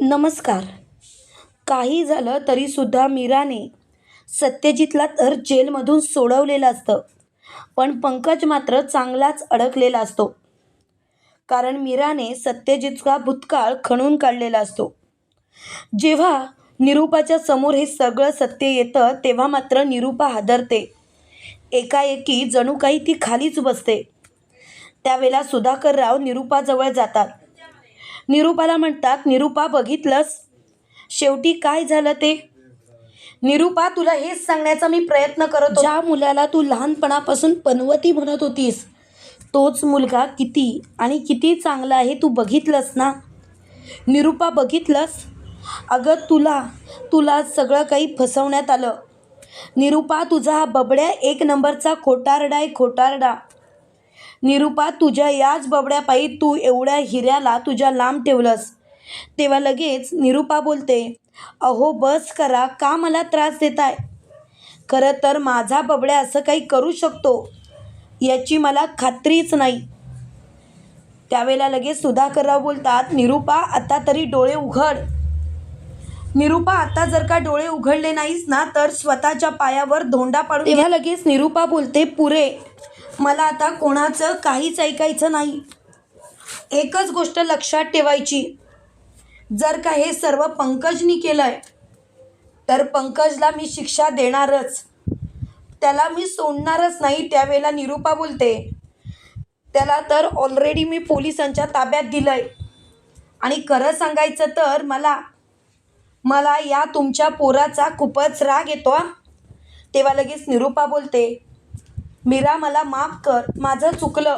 नमस्कार. काही झालं तरीसुद्धा मीराने सत्यजितला तर जेलमधून सोडवलेलं असतं. पण पंकज मात्र चांगलाच अडकलेला असतो. कारण मीराने सत्यजितचा भूतकाळ खणून काढलेला असतो. जेव्हा निरूपाच्या समोर हे सगळं सत्य येतं तेव्हा मात्र निरूपा हादरते. एकाएकी जणू काही ती खालीच बसते. त्यावेळेला सुधाकरराव निरूपाजवळ जातात. निरूपाला म्हणतात निरूपा बघितलंस? शेवटी काय झालं ते? निरूपा तुला हेच सांगण्याचा मी प्रयत्न करत होतो. ज्या मुलाला तू लहानपणापासून पनवती म्हणत होतीस तोच मुलगा किती आणि किती चांगला आहे तू बघितलंस ना? निरूपा बघितलंस? अगं तुला तुला सगळं काही फसवण्यात आलं. निरूपा तुझा हा बबड्या एक नंबरचा खोटारडा आहे खोटारडा. निरूपा तुझ्या याच बबड्यापायी तू एवढ्या हिऱ्याला तुझ्या लांब ठेवलंस. तेव्हा लगेच निरूपा बोलते अहो बस करा का मला त्रास देताय? खरं तर माझा बबड्या असं काही करू शकतो याची मला खात्रीच नाही. त्यावेळेला लगेच सुधाकरराव बोलतात निरूपा आता तरी डोळे उघड. निरूपा आता जर का डोळे उघडले नाहीस ना तर स्वतःच्या पायावर धोंडा तेव्हा लगेच निरूपा बोलते पुरे मला आता कोणाचं काहीच ऐकायचं नाही. एकच गोष्ट लक्षात ठेवायची. जर का हे सर्व पंकजनी केलं आहे तर पंकजला मी शिक्षा देणारच. त्याला मी सोडणारच नाही त्यावेळेला निरूपा बोलते. त्याला तर ऑलरेडी मी पोलिसांच्या ताब्यात दिलं आहे आणि खरं सांगायचं तर मला मला या तुमच्या पोराचा खूपच राग येतो तेव्हा लगेच निरूपा बोलते मीरा मला माफ कर. माझं चुकलं.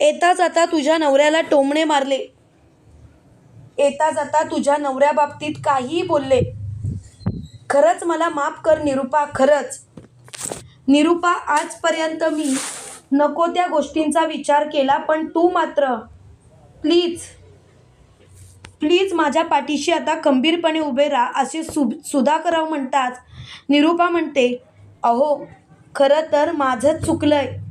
येता जाता तुझ्या नवऱ्याला टोमणे मारले. येता जाता तुझ्या नवऱ्याबाबतीत काहीही बोलले. खरंच मला माफ कर निरूपा खरंच. निरूपा आजपर्यंत मी नको त्या गोष्टींचा विचार केला पण तू मात्र प्लीज प्लीज माझ्या पाठीशी आता खंबीरपणे उभे राहा असे सु सुधाकरराव म्हणताच निरूपा म्हणते अहो खरं तर माझंच चुकलं आहे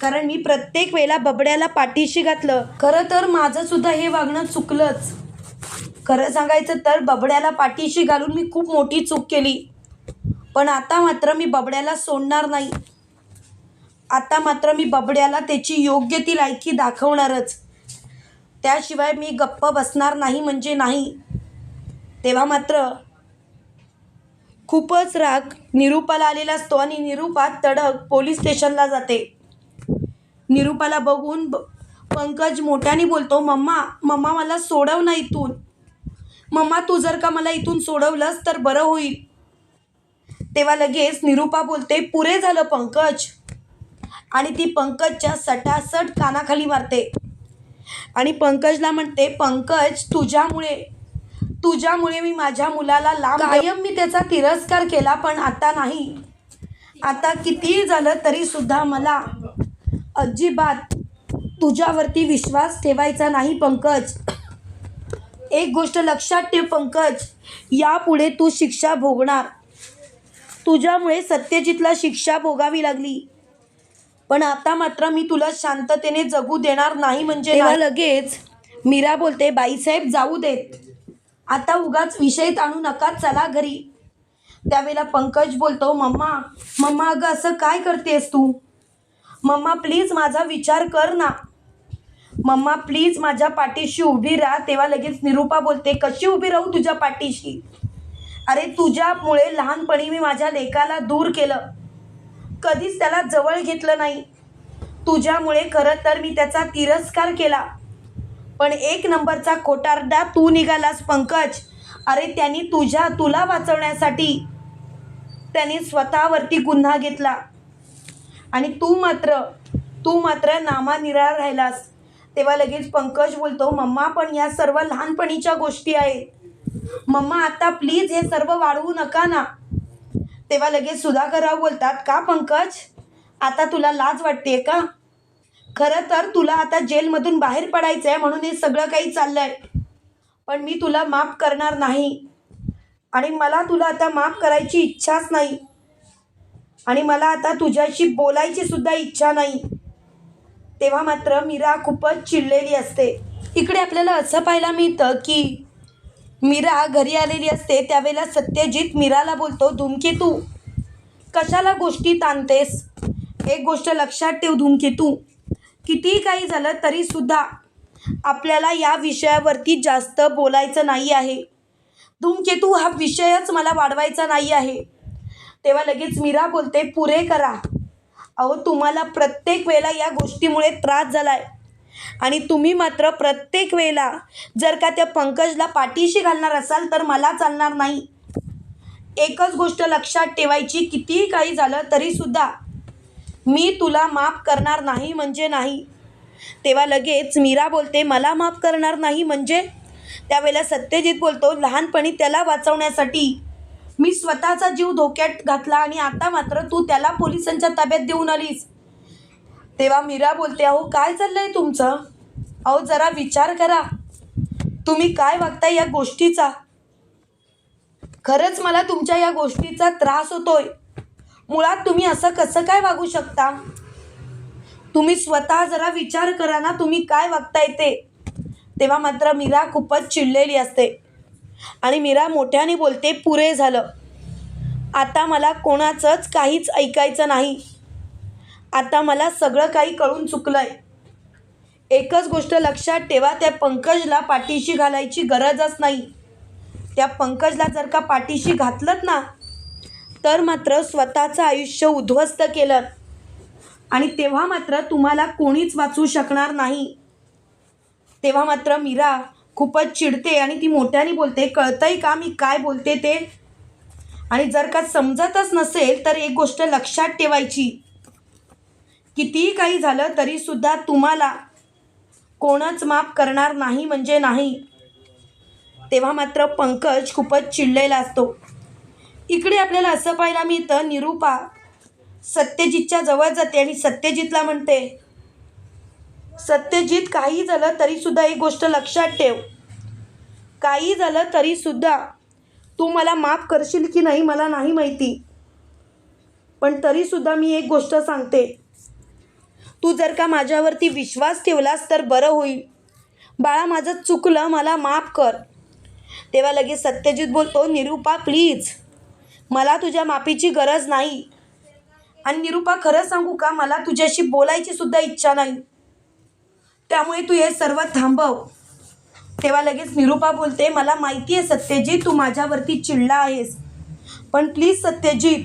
कारण मी प्रत्येक वेळेला बबड्याला पाठीशी घातलं. खरं तर माझं सुद्धा हे वागणं चुकलंच. खरं सांगायचं तर बबड्याला पाठीशी घालून मी खूप मोठी चूक केली. पण आता मात्र मी बबड्याला सोडणार नाही. आता मात्र मी बबड्याला त्याची योग्य ती लायकी दाखवणारच. त्याशिवाय मी गप्प बसणार नाही म्हणजे नाही. तेव्हा मात्र खूपच राग. निरूपाला आलेला असतो आणि निरूपा तडक पोलीस स्टेशनला जाते. निरूपाला बघून ब पंकज मोठ्याने बोलतो मम्मा मम्मा मला सोडव ना इथून. मम्मा तू जर का मला इथून सोडवलंस तर बरं होईल. तेव्हा लगेच निरूपा बोलते पुरे झालं पंकज. आणि ती पंकजच्या सटासट कानाखाली मारते. आणि पंकजला म्हणते पंकज तुझ्यामुळे तुझ्यामुळे मी माझ्या मुलाला लांब कायम मी त्याचा तिरस्कार केला पण आता नाही. आता कितीही झालं तरी सुद्धा मला अजिबात तुझ्यावरती विश्वास ठेवायचा नाही पंकज. एक गोष्ट लक्षात ठेव पंकज. यापुढे तू शिक्षा भोगणार. तुझ्यामुळे सत्यजितला शिक्षा भोगावी लागली. पण आता मात्र मी तुला शांततेने जगू देणार नाही म्हणजे लगेच मीरा बोलते बाईसाहेब जाऊ देत. आता उगाच विषय ताणू नका चला घरी. त्यावेळेला पंकज बोलतो मम्मा मम्मा अगं असं काय करतेस तू? मम्मा प्लीज माझा विचार कर ना. मम्मा प्लीज माझ्या पाठीशी उभी राहा. तेव्हा लगेच निरूपा बोलते कशी उभी राहू तुझ्या पाठीशी? अरे तुझ्यामुळे लहानपणी मी माझ्या लेकाला दूर केलं. कधीच त्याला जवळ घेतलं नाही. तुझ्यामुळे खरं तर मी त्याचा तिरस्कार केला. पण एक नंबरचा खोटारडा तू निघालास पंकज. अरे त्यांनी तुझ्या तुला वाचवण्यासाठी त्यांनी स्वतःवरती गुन्हा घेतला. आणि तू मात्र तू मात्र नामानिराळ राहिलास. तेव्हा लगेच पंकज बोलतो मम्मा पण या सर्व लहानपणीच्या गोष्टी आहेत. मम्मा आता प्लीज हे सर्व वाढवू नका ना. तेव्हा लगेच सुधाकरराव बोलतात का पंकज? आता तुला लाज वाटते का? खरं तर तुला आता जेलमधून बाहेर पडायचं आहे म्हणून हे सगळं काही चाललं आहे पण मी तुला माफ करणार नाही. आणि मला तुला आता माफ करायची इच्छाच नाही. आणि मला आता तुझ्याशी बोलायची सुद्धा इच्छा नाही. तेव्हा मात्र मीरा खूपच चिडलेली असते. इकडे आपल्याला असं पाहायला मिळतं की मीरा घरी आलेली असते त्यावेळेला सत्यजित मीराला बोलतो धूमकेतू कशाला गोष्टी ताणतेस? एक गोष्ट लक्षात ठेव धूमकेतू कितीही काही झालं तरीसुद्धा आपल्याला या विषयावरती जास्त बोलायचं नाही आहे. धूमकेतू हा विषयच मला वाढवायचा नाही आहे. तेव्हा लगेच मीरा बोलते पुरे करा. अहो तुम्हाला प्रत्येक वेळेला या गोष्टीमुळे त्रास झाला आहे आणि तुम्ही मात्र प्रत्येक वेळेला जर का त्या पंकजला पाठीशी घालणार असाल तर मला चालणार नाही. एकच गोष्ट लक्षात ठेवायची कितीही काही झालं तरीसुद्धा मी तुला माफ करणार नाही म्हणजे नाही. तेव्हा लगेच मीरा बोलते मला माफ करणार नाही म्हणजे? त्यावेळेला सत्यजित बोलतो लहानपणी त्याला वाचवण्यासाठी मी स्वतःचा जीव धोक्यात घातला आणि आता मात्र तू त्याला पोलिसांच्या ताब्यात देऊन आलीस. तेव्हा मीरा बोलते अहो काय चाललंय तुमचं? अहो जरा विचार करा. तुम्ही काय वागताय या गोष्टीचा? खरंच मला तुमच्या या गोष्टीचा त्रास होतोय. मुळात तुम्ही असं कसं काय वागू शकता? तुम्ही स्वतः जरा विचार करा ना तुम्ही काय वागताय येते तेव्हा मात्र मीरा खूपच चिडलेली असते. आणि मीरा मोठ्याने बोलते पुरे झालं. आता मला कोणाचंच काहीच ऐकायचं नाही. आता मला सगळं काही कळून चुकलंय. एकच गोष्ट लक्षात ठेवा त्या पंकजला पाठीशी घालायची गरजच नाही. त्या पंकजला जर का पाठीशी घातलंत ना तर मात्र स्वतःचं आयुष्य उद्ध्वस्त केलं. आणि तेव्हा मात्र तुम्हाला कोणीच वाचू शकणार नाही. तेव्हा मात्र मीरा खूपच चिडते आणि ती मोठ्याने बोलते कळतंय का मी काय बोलते ते? आणि जर का समजतच नसेल तर एक गोष्ट लक्षात ठेवायची. कितीही काही झालं तरीसुद्धा तुम्हाला कोणच माफ करणार नाही म्हणजे नाही. तेव्हा मात्र पंकज खूपच चिडलेला असतो. इकडे आपल्याला असं पाहायला मिळतं निरूपा सत्यजितच्या जवळ जाते आणि सत्यजितला म्हणते सत्यजित काही झालं तरीसुद्धा एक गोष्ट लक्षात ठेव. काही झालं तरीसुद्धा तू मला माफ करशील की नाही मला नाही माहिती. पण तरीसुद्धा मी एक गोष्ट सांगते. तू जर का माझ्यावरती विश्वास ठेवलास तर बरं होईल. बाळा माझं चुकलं मला माफ कर. तेव्हा लगेच सत्यजित बोलतो निरूपा प्लीज. मला तुझ्या माफीची गरज नाही. आणि निरूपा खरं सांगू का? मला तुझ्याशी बोलायची सुद्धा इच्छा नाही. त्यामुळे तू हे सर्व थांबव. तेव्हा लगेच निरूपा बोलते मला माहिती आहे सत्यजित तू माझ्यावरती चिडला आहेस. पण प्लीज सत्यजित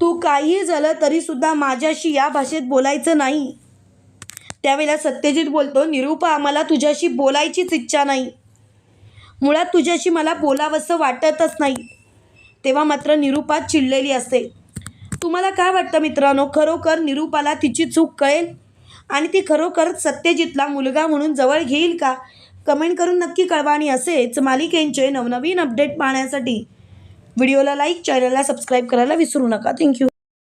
तू काहीही झालं तरीसुद्धा माझ्याशी या भाषेत बोलायचं नाही. त्यावेळेला सत्यजित बोलतो निरूपा मला तुझ्याशी बोलायचीच इच्छा नाही. मुळात तुझ्याशी मला बोलावंसं वाटतच नाही. तेव्हा मात्र निरूपात चिडलेली असते. तुम्हाला काय वाटतं मित्रांनो? खरोखर निरूपाला तिची चूक कळेल? आणि ती खरोखर सत्यजितला मुलगा म्हणून जवळ घेईल का? कमेंट करून नक्की कळवा आणि असेच मालिकेंचे नवनवीन अपडेट पाहण्यासाठी व्हिडिओला लाईक चॅनलला सबस्क्राईब करायला विसरू नका. थँक्यू.